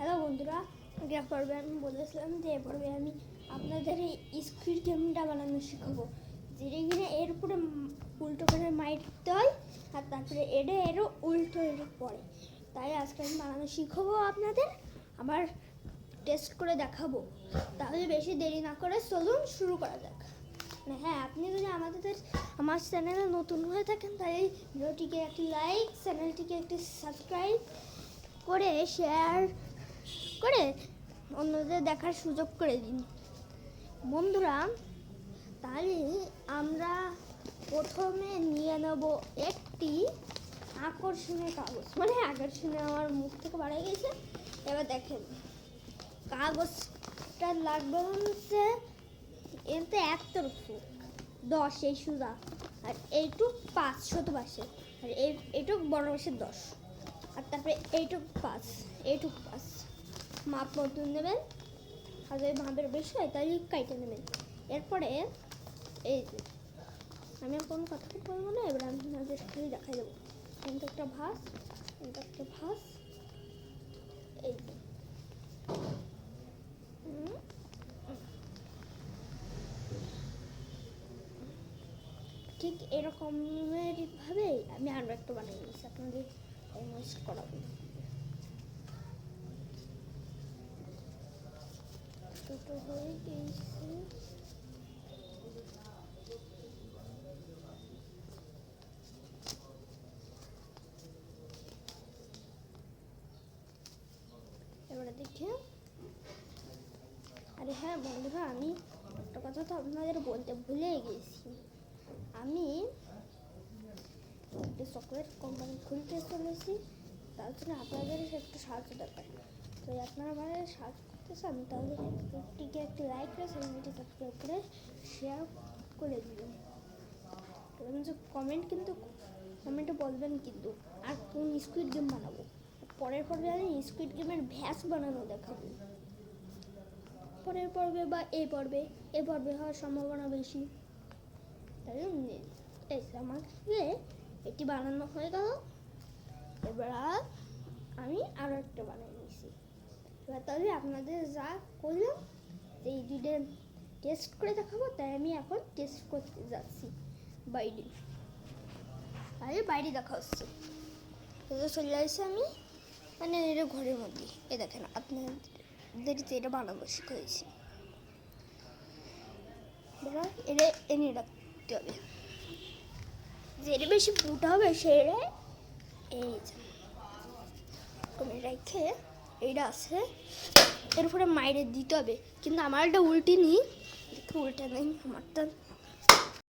Hello বন্ধুরা, আগের পর্বে আমি বলেছিলাম যে এ পর্বে আমি আপনাদের এই স্কুইড গেমটা বানানো শেখাবো। যেটা কিনা এর উপরে উল্টো করে মারতে হয় আর তারপরে এটা এরও উল্টো এর পড়ে। তাই আজকে আমি বানানো শিখাবো আপনাদের, আবার টেস্ট করে দেখাবো। তাহলে বেশি দেরি না করে চলুন শুরু করা যাক। মানে হ্যাঁ আপনি যদি আমাদের, আমার চ্যানেলে নতুন হয়ে থাকেন, তাহলে ভিডিওটিকে একটি লাইক চ্যানেলটিকে একটি সাবস্ক্রাইব করে শেয়ার করে অন্যদের দেখার সুযোগ করে দিন। বন্ধুরা, তাহলে আমরা প্রথমে নিয়ে নেব একটি আকর্ষণীয় কাগজ। মানে আকর্ষণীয় আমার মুখ থেকে বাড়ে গেছে। এবার দেখেন, কাগজটা লাগবে হচ্ছে এতে এক তরফু দশ এই সুদা আর এইটুক পাঁচ ছোট পাশে, আর এই, এইটুক বড় পাশের দশ, আর তারপরে এইটুক পাঁচ এইটুক পাঁচ। মাপ মতন নেবেন। আর যদি মাপের বেশি হয়, তাহলে কাইটে নেবেন। এরপরে এই যে, আমি কোনো কথা বলব না, এবার আমি আপনাদের খালি দেখাই দেবো। কিন্তু একটা ভাস, কিন্তু একটা ভাস। এই যে। ঠিক এরকমের ভাবে আমি আরও একটা বানিয়ে নিয়েছি, আপনাদের অলমোস্ট করাবো ছোটো হয়ে গেছে এবারে দেখে। আরে হ্যাঁ বন্ধুরা, আমি একটা কথা তো আপনাদের বলতে ভুলে গেছি। আমি চকলেট কোম্পানি খুলতে চলেছি, তার জন্য আপনাদের একটু সাহায্য দরকার। তো আপনারা আমার সাহায্য চান তাহলে একটিকে একটি লাইক করে চ্যানেলটি সাবস্ক্রাইব করে শেয়ার করে দিবেন। এবং কমেন্ট কিন্তু কমেন্টে বলবেন কিন্তু, আর কোন স্কুইড গেম বানাবো? পরের পর্বে আমি স্কুইড গেমের ভ্যাস বানানো দেখাবো। পরের পর্বে বা এই পর্বে, এ পর্বে হওয়ার সম্ভাবনা বেশি। তাই জন্য এই আমাকে এটি বানানো হয়ে গেল। এবার আমি আরও একটা বানিয়ে নিয়েছি এবার তাহলে আপনাদের যা করলাম, এই দুইটা টেস্ট করে দেখাবো, তাই আমি এখন টেস্ট করতে যাচ্ছি বাইরে। আরে বাইরে দেখা হচ্ছে। চলে আসছি আমি মানে এটা ঘরের মধ্যে। এ দেখেন, আপনাদের এটা বানাবো শিখেছি এটা এনে রাখতে হবে। যেটা বেশি ফুটা হবে, সেটা এই রেখে এইটা আছে। এরপরে মাইরে দিতে হবে। কিন্তু আমার একটা উল্টি নিই। উল্টে নেই আমারটা।